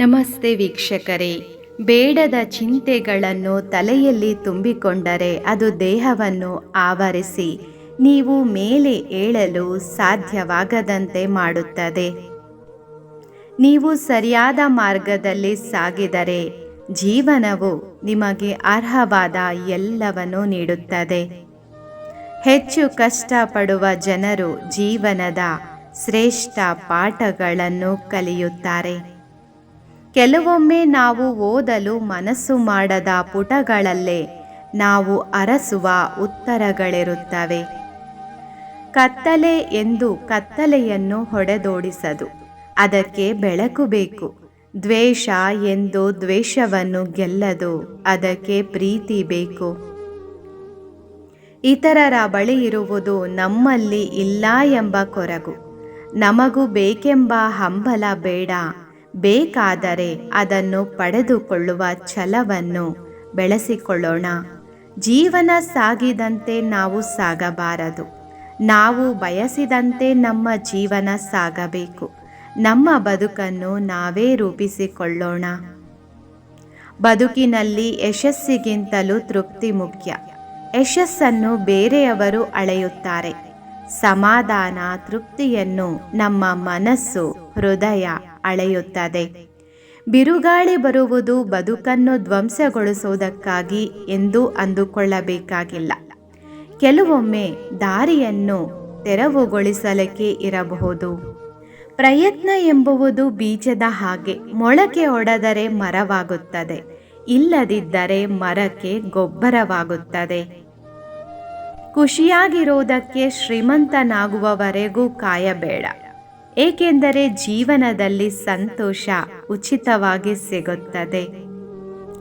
ನಮಸ್ತೆ ವೀಕ್ಷಕರೇ. ಬೇಡದ ಚಿಂತೆಗಳನ್ನು ತಲೆಯಲ್ಲಿ ತುಂಬಿಕೊಂಡರೆ ಅದು ದೇಹವನ್ನು ಆವರಿಸಿ, ನೀವು ಮೇಲೆ ಏಳಲು ಸಾಧ್ಯವಾಗದಂತೆ ಮಾಡುತ್ತದೆ. ನೀವು ಸರಿಯಾದ ಮಾರ್ಗದಲ್ಲಿ ಸಾಗಿದರೆ, ಜೀವನವು ನಿಮಗೆ ಅರ್ಹವಾದ ಎಲ್ಲವನ್ನು ನೀಡುತ್ತದೆ. ಹೆಚ್ಚು ಕಷ್ಟಪಡುವ ಜನರು ಜೀವನದ ಶ್ರೇಷ್ಠ ಪಾಠಗಳನ್ನು ಕಲಿಯುತ್ತಾರೆ. ಕೆಲವೊಮ್ಮೆ ನಾವು ಓದಲು ಮನಸ್ಸು ಮಾಡದ ಪುಟಗಳಲ್ಲೇ ನಾವು ಅರಸುವ ಉತ್ತರಗಳಿರುತ್ತವೆ. ಕತ್ತಲೆ ಎಂದು ಕತ್ತಲೆಯನ್ನು ಹೊಡೆದೋಡಿಸದು. ಅದಕ್ಕೆ ಬೆಳಕು ಬೇಕು. ದ್ವೇಷ ಎಂದು ದ್ವೇಷವನ್ನು ಗೆಲ್ಲದು. ಅದಕ್ಕೆ ಪ್ರೀತಿ ಬೇಕು. ಇತರರ ಬಳಿ ಇರುವುದು ನಮ್ಮಲ್ಲಿ ಇಲ್ಲ ಎಂಬ ಕೊರಗು. ನಮಗೂ ಬೇಕೆಂಬ ಹಂಬಲ ಬೇಡ. ಬೇಕಾದರೆ ಅದನ್ನು ಪಡೆದುಕೊಳ್ಳುವ ಛಲವನ್ನು ಬೆಳೆಸಿಕೊಳ್ಳೋಣ. ಜೀವನ ಸಾಗಿದಂತೆ ನಾವು ಸಾಗಬಾರದು. ನಾವು ಬಯಸಿದಂತೆ ನಮ್ಮ ಜೀವನ ಸಾಗಬೇಕು. ನಮ್ಮ ಬದುಕನ್ನು ನಾವೇ ರೂಪಿಸಿಕೊಳ್ಳೋಣ. ಬದುಕಿನಲ್ಲಿ ಯಶಸ್ಸಿಗಿಂತಲೂ ತೃಪ್ತಿ ಮುಖ್ಯ. ಯಶಸ್ಸನ್ನು ಬೇರೆಯವರು ಅಳೆಯುತ್ತಾರೆ. ಸಮಾಧಾನ, ತೃಪ್ತಿಯನ್ನು ನಮ್ಮ ಮನಸ್ಸು, ಹೃದಯ ಅಳೆಯುತ್ತದೆ. ಬಿರುಗಾಳಿ ಬರುವುದು ಬದುಕನ್ನು ಧ್ವಂಸಗೊಳಿಸುವುದಕ್ಕಾಗಿ ಎಂದು ಅಂದುಕೊಳ್ಳಬೇಕಾಗಿಲ್ಲ. ಕೆಲವೊಮ್ಮೆ ದಾರಿಯನ್ನು ತೆರವುಗೊಳಿಸಲಿಕ್ಕೆ ಇರಬಹುದು. ಪ್ರಯತ್ನ ಎಂಬುವುದು ಬೀಜದ ಹಾಗೆ, ಮೊಳಕೆ ಒಡೆದರೆ ಮರವಾಗುತ್ತದೆ, ಇಲ್ಲದಿದ್ದರೆ ಮರಕ್ಕೆ ಗೊಬ್ಬರವಾಗುತ್ತದೆ. ಖುಷಿಯಾಗಿರುವುದಕ್ಕೆ ಶ್ರೀಮಂತನಾಗುವವರೆಗೂ ಕಾಯಬೇಡ. ಏಕೆಂದರೆ ಜೀವನದಲ್ಲಿ ಸಂತೋಷ ಉಚಿತವಾಗಿ ಸಿಗುತ್ತದೆ.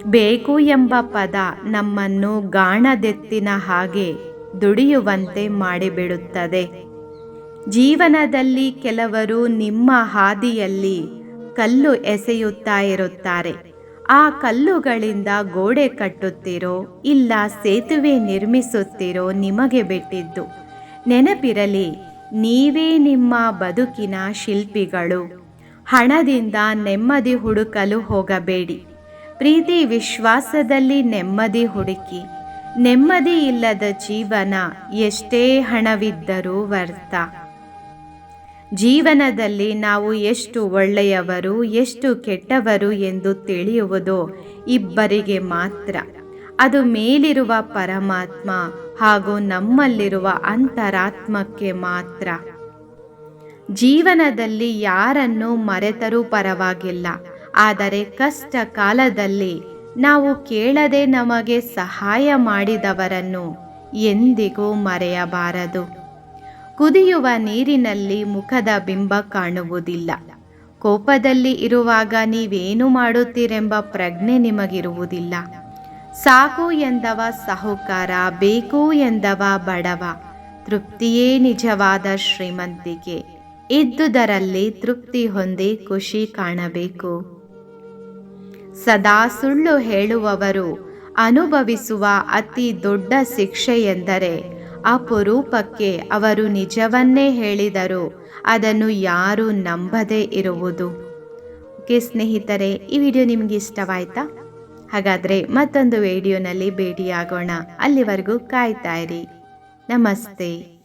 ಬೇಕು ಎಂಬ ಪದ ನಮ್ಮನ್ನು ಗಾಣದೆತ್ತಿನ ಹಾಗೆ ದುಡಿಯುವಂತೆ ಮಾಡಿಬಿಡುತ್ತದೆ. ಜೀವನದಲ್ಲಿ ಕೆಲವರು ನಿಮ್ಮ ಹಾದಿಯಲ್ಲಿ ಕಲ್ಲು ಎಸೆಯುತ್ತಾ ಇರುತ್ತಾರೆ. ಆ ಕಲ್ಲುಗಳಿಂದ ಗೋಡೆ ಕಟ್ಟುತ್ತಿರೋ ಇಲ್ಲ ಸೇತುವೆ ನಿರ್ಮಿಸುತ್ತಿರೋ ನಿಮಗೆ ಬಿಟ್ಟಿದ್ದು. ನೆನಪಿರಲಿ ನೀವೇ ನಿಮ್ಮ ಬದುಕಿನ ಶಿಲ್ಪಿಗಳು. ಹಣದಿಂದ ನೆಮ್ಮದಿ ಹುಡುಕಲು ಹೋಗಬೇಡಿ. ಪ್ರೀತಿ ವಿಶ್ವಾಸದಲ್ಲಿ ನೆಮ್ಮದಿ ಹುಡುಕಿ. ನೆಮ್ಮದಿ ಇಲ್ಲದ ಜೀವನ ಎಷ್ಟೇ ಹಣವಿದ್ದರೂ ವ್ಯರ್ಥ. ಜೀವನದಲ್ಲಿ ನಾವು ಎಷ್ಟು ಒಳ್ಳೆಯವರು, ಎಷ್ಟು ಕೆಟ್ಟವರು ಎಂದು ತಿಳಿಯುವುದು ಇಬ್ಬರಿಗೆ ಮಾತ್ರ. ಅದು ಮೇಲಿರುವ ಪರಮಾತ್ಮ ಹಾಗೂ ನಮ್ಮಲ್ಲಿರುವ ಅಂತರಾತ್ಮಕ್ಕೆ ಮಾತ್ರ. ಜೀವನದಲ್ಲಿ ಯಾರನ್ನು ಮರೆತರೂ ಪರವಾಗಿಲ್ಲ. ಆದರೆ ಕಷ್ಟ ಕಾಲದಲ್ಲಿ ನಾವು ಕೇಳದೆ ನಮಗೆ ಸಹಾಯ ಮಾಡಿದವರನ್ನು ಎಂದಿಗೂ ಮರೆಯಬಾರದು. ಕುದಿಯುವ ನೀರಿನಲ್ಲಿ ಮುಖದ ಬಿಂಬ ಕಾಣುವುದಿಲ್ಲ. ಕೋಪದಲ್ಲಿ ಇರುವಾಗ ನೀವೇನು ಮಾಡುತ್ತೀರೆಂಬ ಪ್ರಜ್ಞೆ ನಿಮಗಿರುವುದಿಲ್ಲ. ಸಾಕು ಎಂದವ ಸಾಹುಕಾರ, ಬೇಕು ಎಂದವ ಬಡವ, ತೃಪ್ತಿಯೇ ನಿಜವಾದ ಶ್ರೀಮಂತಿಕೆ. ಇದ್ದುದರಲ್ಲಿ ತೃಪ್ತಿ ಹೊಂದಿ ಖುಷಿ ಕಾಣಬೇಕು. ಸದಾ ಸುಳ್ಳು ಹೇಳುವವರು ಅನುಭವಿಸುವ ಅತಿ ದೊಡ್ಡ ಶಿಕ್ಷೆ ಎಂದರೆ ಅಪರೂಪಕ್ಕೆ ಅವರು ನಿಜವನ್ನೇ ಹೇಳಿದರು ಅದನ್ನು ಯಾರೂ ನಂಬದೇ ಇರುವುದು. ಓಕೆ ಸ್ನೇಹಿತರೆ, ಈ ವಿಡಿಯೋ ನಿಮಗೆ ಇಷ್ಟವಾಯ್ತಾ? ಹಾಗಾದರೆ ಮತ್ತೊಂದು ವಿಡಿಯೋನಲ್ಲಿ ಭೇಟಿಯಾಗೋಣ. ಅಲ್ಲಿವರೆಗೂ ಕಾಯ್ತಾ ಇರಿ. ನಮಸ್ತೆ.